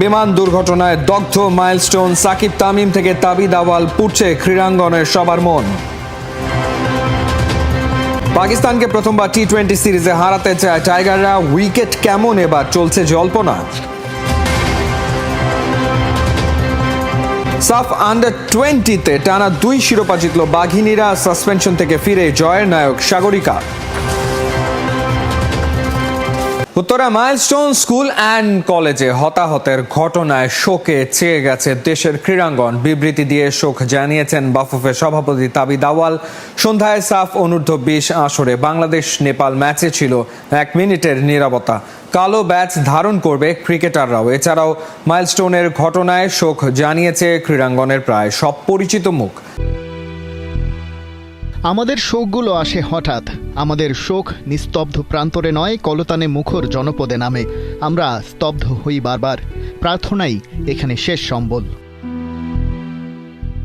বিমান দুর্ঘটনায় দগ্ধ মাইলস্টোন সাকিব তামিম থেকে তাবিদ আওয়াল পুড়ছে ক্রীড়াঙ্গনের সবার মন। পাকিস্তানকে প্রথমবার টি টোয়েন্টি সিরিজে হারাতে চায় টাইগাররা। উইকেট কেমন এবার চলছে জল্পনা। সাফ আন্ডার টোয়েন্টিতে টানা দুই শিরোপা জিতল বাঘিনীরা। সাসপেনশন থেকে ফিরে জয়ের নায়ক Sagarika. Uttara milestone school and কলেজে হতাহতের ঘটনায় শোকে চেয়ে গেছে দেশের ক্রীড়াঙ্গন। বিবৃতি দিয়ে শোক জানিয়েছেন বাফুফের সভাপতি তাবি দাওয়াল সন্ধ্যায় সাফ অনূর্ধ্ব বিশ আসরে বাংলাদেশ নেপাল ম্যাচে ছিল এক মিনিটের নিরাপত্তা কালো ব্যাচ ধারণ করবে ক্রিকেটাররাও। এছাড়াও মাইলস্টোনের ঘটনায় শোক জানিয়েছে ক্রীড়াঙ্গনের প্রায় সব পরিচিত মুখ। আমাদের শোকগুলো আসে হঠাৎ। আমাদের শোক নিস্তব্ধ প্রান্তরে নয়, কলতানে মুখর জনপদে নামে। আমরা স্তব্ধ হই বারবার। প্রার্থনাই এখানে শেষ সম্বল।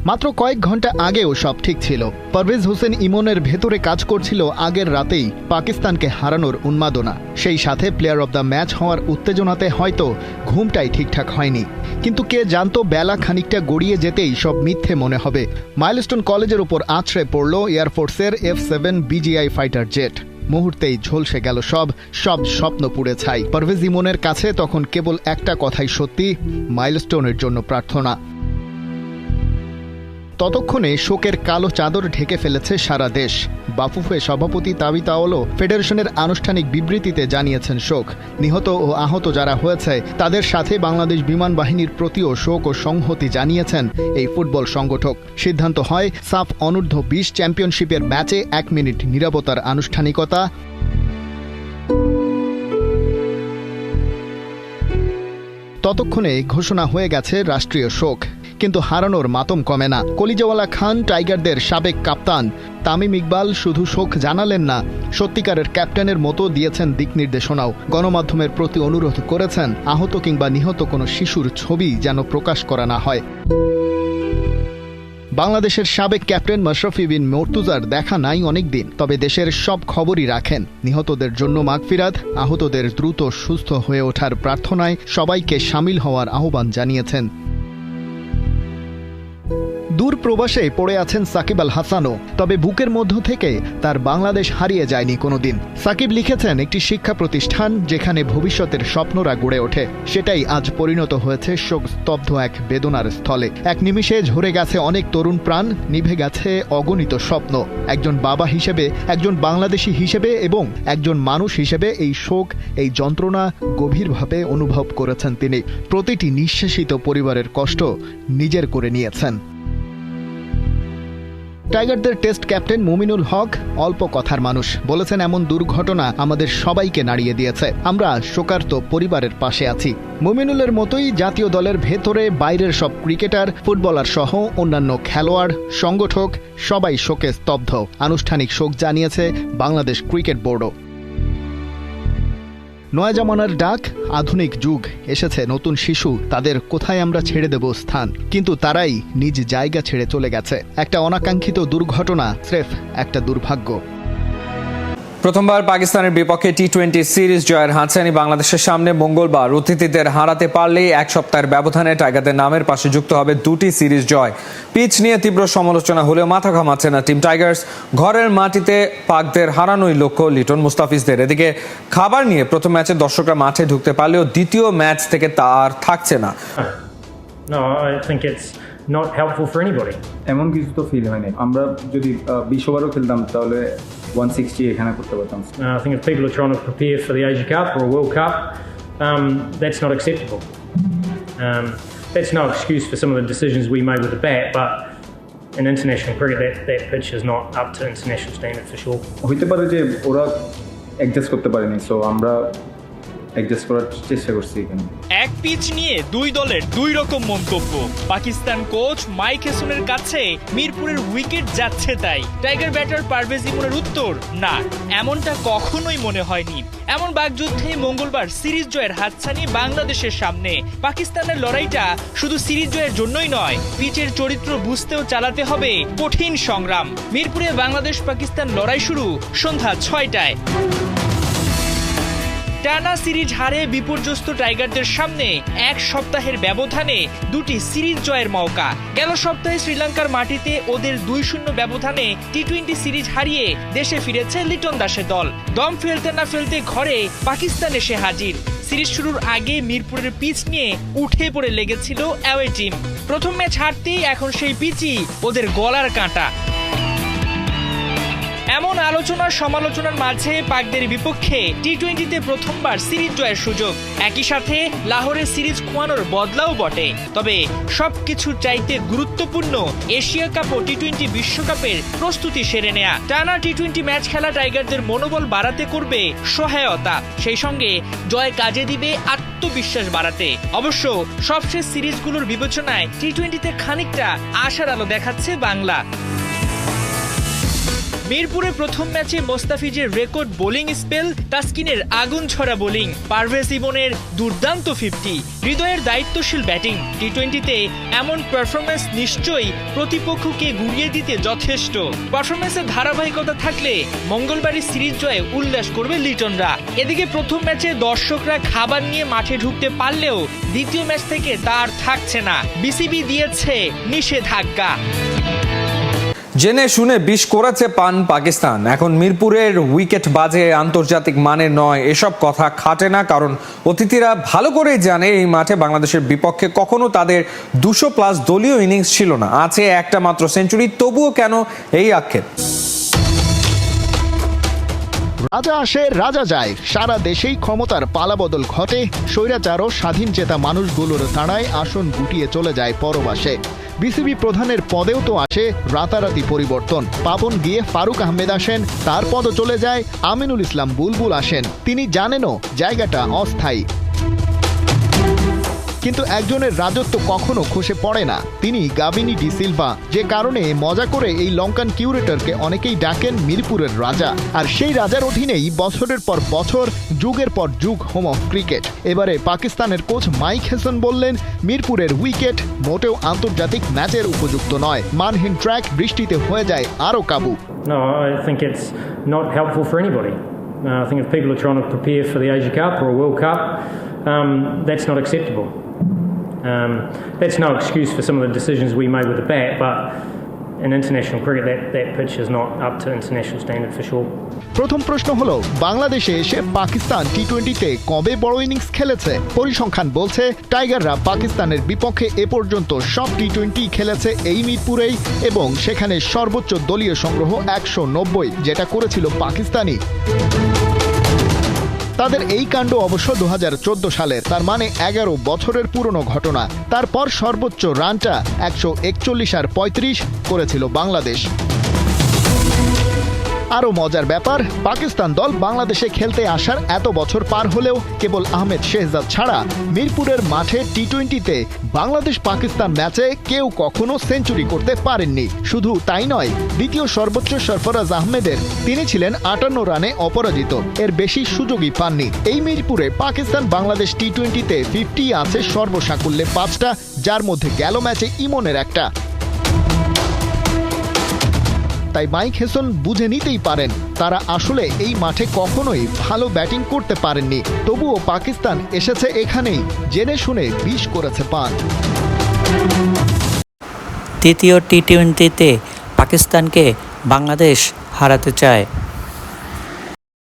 মাত্র কয়েক ঘণ্টা আগেও সব ঠিক ছিল। পারভেজ হোসেন ইমনের ভেতরে কাজ করছিল আগের রাতেই পাকিস্তানকে হারানোর উন্মাদনা। সেই সাথে প্লেয়ার অব দ্য ম্যাচ হওয়ার উত্তেজনাতে হয়তো ঘুমটাই ঠিকঠাক হয়নি। কিন্তু কে জানতো বেলা খানিকটা গড়িয়ে যেতেই সব মিথ্যে মনে হবে। মাইলস্টোন কলেজের উপর আছড়ে পড়ল এয়ারফোর্সের F seven BGI fighter jet মুহূর্তেই ঝলসে গেল সব সব স্বপ্ন পুড়ে ছাই। পারভেজ ইমনের কাছে তখন কেবল একটা কথাই সত্যি, মাইলস্টোনের জন্য প্রার্থনা। ততক্ষণে শোকের কালো চাদর ঢেকে ফেলেছে সারা দেশ। বাফুফে সভাপতি তাবি তাওলো ফেডারেশনের আনুষ্ঠানিক বিবৃতিতে জানিয়েছেন শোক। নিহত ও আহত যারা হয়েছে, তাদের সাথে বাংলাদেশ বিমান বাহিনীর প্রতিও শোক ও সংহতি জানিয়েছেন এই ফুটবল সংগঠক। সিদ্ধান্ত হয়, সাফ অনূর্ধ্ব বিশ চ্যাম্পিয়নশিপের ম্যাচে এক মিনিট নিরাপত্তার আনুষ্ঠানিকতা। ততক্ষণে ঘোষণা হয়ে গেছে রাষ্ট্রীয় শোক। কিন্তু হারানোর মাতম কমে না। কলিজাওয়ালা খান, টাইগারদের সাবেক কাপ্তান। তামিম ইকবাল শুধু শোক জানালেন না, সত্যিকারের ক্যাপ্টেনের মতো দিয়েছেন দিক নির্দেশনাও। গণমাধ্যমের প্রতি অনুরোধ করেছেন, আহত কিংবা নিহত কোনো শিশুর ছবি যেন প্রকাশ করা না হয়। বাংলাদেশের সাবেক ক্যাপ্টেন মাশরাফি বিন মর্তুজার দেখা নাই অনেক দিন তবে দেশের সব খবরই রাখেন। নিহতদের জন্য মাগফিরাত, আহতদের দ্রুত সুস্থ হয়ে ওঠার প্রার্থনায় সবাইকে সামিল হওয়ার আহ্বান জানিয়েছেন। দূর প্রবাসে পড়ে আছেন সাকিব আল হাসানও। তবে বুকের মধ্য থেকে তার বাংলাদেশ হারিয়ে যায়নি কোনোদিন। সাকিব লিখেছেন একটি শিক্ষা প্রতিষ্ঠান যেখানে ভবিষ্যতের স্বপ্নরা গড়ে ওঠে। সেটাই আজ পরিণত হয়েছে শোক স্তব্ধ এক বেদনার স্থলে। এক নিমিষে ঝরে গেছে অনেক তরুণ প্রাণ, নিভে গেছে অগণিত স্বপ্ন। একজন বাবা হিসেবে, একজন বাংলাদেশি হিসেবে এবং একজন মানুষ হিসেবে এই শোক, এই যন্ত্রণা গভীরভাবে অনুভব করেছেন তিনি। প্রতিটি নিঃশেষিত পরিবারের কষ্ট নিজের করে নিয়েছেন। টাইগারদের টেস্ট ক্যাপ্টেন মুমিনুল হক অল্প কথার মানুষ। বলেছেন, এমন দুর্ঘটনা আমাদের সবাইকে নাড়িয়ে দিয়েছে। আমরা শোকার্ত পরিবারের পাশে আছি। মুমিনুলের মতোই জাতীয় দলের ভেতরে বাইরের সব ক্রিকেটার, ফুটবলার সহ অন্যান্য খেলোয়াড়, সংগঠক সবাই শোকে স্তব্ধ। আনুষ্ঠানিক শোক জানিয়েছে বাংলাদেশ ক্রিকেট বোর্ডও। নয়া জামানার ডাক, আধুনিক যুগ, এসেছে নতুন শিশু, তাদের কোথায় আমরা ছেড়ে দেব স্থান? কিন্তু তারাই নিজ জায়গা ছেড়ে চলে গেছে। একটা অনাকাঙ্ক্ষিত দুর্ঘটনা, স্রেফ একটা দুর্ভাগ্য। প্রথমবার পাকিস্তানের বিপক্ষে টি টোয়েন্টি সিরিজ জয়ের হাতছানি বাংলাদেশের সামনে মঙ্গলবার। অতিথিদের হারাতে পারলেই এক সপ্তাহের ব্যবধানে টাইগারদের নামের পাশে যুক্ত হবে দুটি সিরিজ জয়। পিচ নিয়ে তীব্র সমালোচনা হলেও মাথা ঘামাচ্ছে না টিম টাইগার্স। ঘরের মাটিতে পাকদের হারানোই লক্ষ্য লিটন মুস্তাফিজদের। এদিকে খাবার নিয়ে প্রথম ম্যাচে দর্শকরা মাঠে ঢুকতে পারলেও দ্বিতীয় ম্যাচ থেকে তা আর থাকছে না। No, I think it's not helpful for anybody. এমন কিছু তো ফিল হয়নি আমরা যদি বিশ ওভারও খেলতাম তাহলে ওয়ান সিক্সটি এখানে করতে পারতাম Uh, I think if people are trying to prepare for the Asia Cup or a World Cup, um, that's not acceptable. Um, that's no excuse for some of the decisions we made with the bat, but in international cricket, that, that pitch is not up to international standard for sure. হইতে পারে যে ওরা adjust করতে পারেনি so আমরা adjust করার চেষ্টা করছি এখানে। এক পিচ নিয়ে দুই দলের দুই রকম মন্তব্য। পাকিস্তান কোচ মাইক হেসনের কাছে মিরপুরের উইকেট যাচ্ছে তাই। টাইগার ব্যাটার পারভেজ ইমনের উত্তর, না, এমনটা কখনোই মনে হয়নি। এমন বাগযুদ্ধে মঙ্গলবার সিরিজ জয়ের হাতছানি বাংলাদেশের সামনে। পাকিস্তানের লড়াইটা শুধু সিরিজ জয়ের জন্যই নয় পিচের চরিত্র বুঝতেও চালাতে হবে কঠিন সংগ্রাম। মিরপুরে বাংলাদেশ পাকিস্তান লড়াই শুরু সন্ধ্যা ছয়টায়। টানা সিরিজ হারে বিপর্যস্ত টাইগারদের সামনে এক সপ্তাহের ব্যবধানে দুটি সিরিজ জয়ের মৌকা গেল সপ্তাহে শ্রীলঙ্কার মাটিতে ওদের দুই শূন্য ব্যবধানে টি টোয়েন্টি সিরিজ হারিয়ে দেশে ফিরেছে লিটন দাসের দল। দম ফেলতে না ফেলতে ঘরে পাকিস্তান এসে হাজির। সিরিজ শুরুর আগে মিরপুরের পিচ নিয়ে উঠে পড়ে লেগেছিল অ্যাওয়ে টিম। প্রথম ম্যাচ হারতেই এখন সেই পিচই ওদের গলার কাঁটা। এমন আলোচনা সমালোচনার মাঝে পাকদের বিপক্ষে টি টোয়েন্টিতে প্রথমবার সিরিজ জয়ের সুযোগ। একই সাথে লাহোরে সিরিজ খোয়ানোর বদলাও বটে। তবে সবকিছু চাইতে গুরুত্বপূর্ণ এশিয়া কাপ ও টি টোয়েন্টি বিশ্বকাপের প্রস্তুতি সেরে নেয়া। টানা টি টোয়েন্টি ম্যাচ খেলা টাইগারদের মনোবল বাড়াতে করবে সহায়তা। সেই সঙ্গে জয় কাজে দিবে আত্মবিশ্বাস বাড়াতে। অবশ্য সবশেষ সিরিজগুলোর বিবেচনায় টি টোয়েন্টিতে খানিকটা আশার আলো দেখাচ্ছে বাংলা। মিরপুরে প্রথম ম্যাচে মোস্তাফিজের রেকর্ড বোলিং স্পেল, তাসকিনের আগুন ছড়া বোলিং। পারভেজ ইমনের দুর্দান্ত ফিফটি। হৃদয়ের দায়িত্বশীল ব্যাটিং। টি টোয়েন্টিতে এমন পারফরমেন্স নিশ্চয়ই প্রতিপক্ষকে গুড়িয়ে দিতে যথেষ্ট। পারফরমেন্সের ধারাবাহিকতা থাকলে মঙ্গলবারই সিরিজ জয়ে উল্লাস করবে লিটনরা। এদিকে প্রথম ম্যাচে দর্শকরা খাবার নিয়ে মাঠে ঢুকতে পারলেও দ্বিতীয় ম্যাচ থেকে তার থাকছে না। বিসিবি দিয়েছে নিষেধাজ্ঞা। জেনে শুনে বিষ করেছে পান পাকিস্তান। এখন মিরপুরের উইকেট বাজে, আন্তর্জাতিক মানের নয়, এসব কথা খাটে না, কারণ অতিথিরা ভালো করেই জানে এই মাঠে বাংলাদেশের বিপক্ষে কখনো তাদের দুশো প্লাস দলীয় ইনিংস ছিল না। আছে একটা মাত্র সেঞ্চুরি, তবুও কেন এই আক্ষেপ? রাজা আসে, রাজা যায়। সারা দেশেই ক্ষমতার পালাবদল ঘটে। স্বৈরাচার ও স্বাধীন চেতা মানুষগুলোর তাড়ায় আসন গুটিয়ে চলে যায় পরবাসে। বিসিবি প্রধানের পদেও তো আসে রাতারাতি পরিবর্তন। পাবন গিয়ে ফারুক আহমেদ আসেন, তার পদও চলে যায় আমিনুল ইসলাম বুলবুল আসেন। তিনি জানেনও জায়গাটা অস্থায়ী। কিন্তু একজনের রাজত্ব কখনো খসে পড়ে না। তিনি গাবিনী ডি সিলভা। যে কারণে মজা করে এই লঙ্কান কিউরেটরকে অনেকেই ডাকেন মিরপুরের রাজা। আর সেই রাজার অধীনেই বছরের পর বছর যুগের পর যুগ হোম অফ ক্রিকেট। এবারে পাকিস্তানের কোচ মাইক হেসন বললেন মিরপুরের উইকেট মোটেও আন্তর্জাতিক ম্যাচের উপযুক্ত নয়। মানহীন ট্র্যাক বৃষ্টিতে হয়ে যায় আরও কাবু। Not helpful for anybody. Uh, I think if people are trying to prepare for the Asia Cup or a World Cup, um, that's not acceptable. Um, that's no excuse for some of the decisions we made with the bat, but in international cricket, that, that pitch is not up to international standard for sure. প্রথম প্রশ্ন হলো বাংলাদেশে এসে পাকিস্তান টি টোয়েন্টিতে কবে বড় innings খেলেছে পরিসংখ্যান বলছে টাইগাররা পাকিস্তানের বিপক্ষে এ পর্যন্ত সব টি টোয়েন্টি খেলেছে এই মিরপুরেই এবং সেখানে সর্বোচ্চ দলীয় সংগ্রহ একশো নব্বই যেটা করেছিল পাকিস্তানি তাদের এই কাণ্ড অবশ্য দু সালের। তার মানে এগারো বছরের পুরনো ঘটনা। তারপর সর্বোচ্চ রানটা একশো একচল্লিশ আর পঁয়ত্রিশ করেছিল বাংলাদেশ। আরও মজার ব্যাপার, পাকিস্তান দল বাংলাদেশে খেলতে আসার এত বছর পার হলেও কেবল আহমেদ শেহজাদ ছাড়া মিরপুরের মাঠে টি টোয়েন্টিতে বাংলাদেশ পাকিস্তান ম্যাচে কেউ কখনো সেঞ্চুরি করতে পারেননি। শুধু তাই নয়, দ্বিতীয় সর্বোচ্চ সরফরাজ আহমেদের তিনি ছিলেন আটান্ন রানে অপরাজিত। এর বেশি সুযোগই পাননি। এই মিরপুরে পাকিস্তান বাংলাদেশ টি টোয়েন্টিতে ফিফটি আছে সর্বসাকুল্যে পাঁচটা, যার মধ্যে গেল ম্যাচে ইমনের একটা। তাই মাইক হেসন বুঝে নিতেই পারেন। তারা আসলে এই মাঠে কখনোই ভালো ব্যাটিং করতে পারেননি। তবুও পাকিস্তান এসেছে এখানেই, জেনে শুনে বিষ করেছে পান। তৃতীয় টি টোয়েন্টিতে পাকিস্তানকে বাংলাদেশ হারাতে চায়।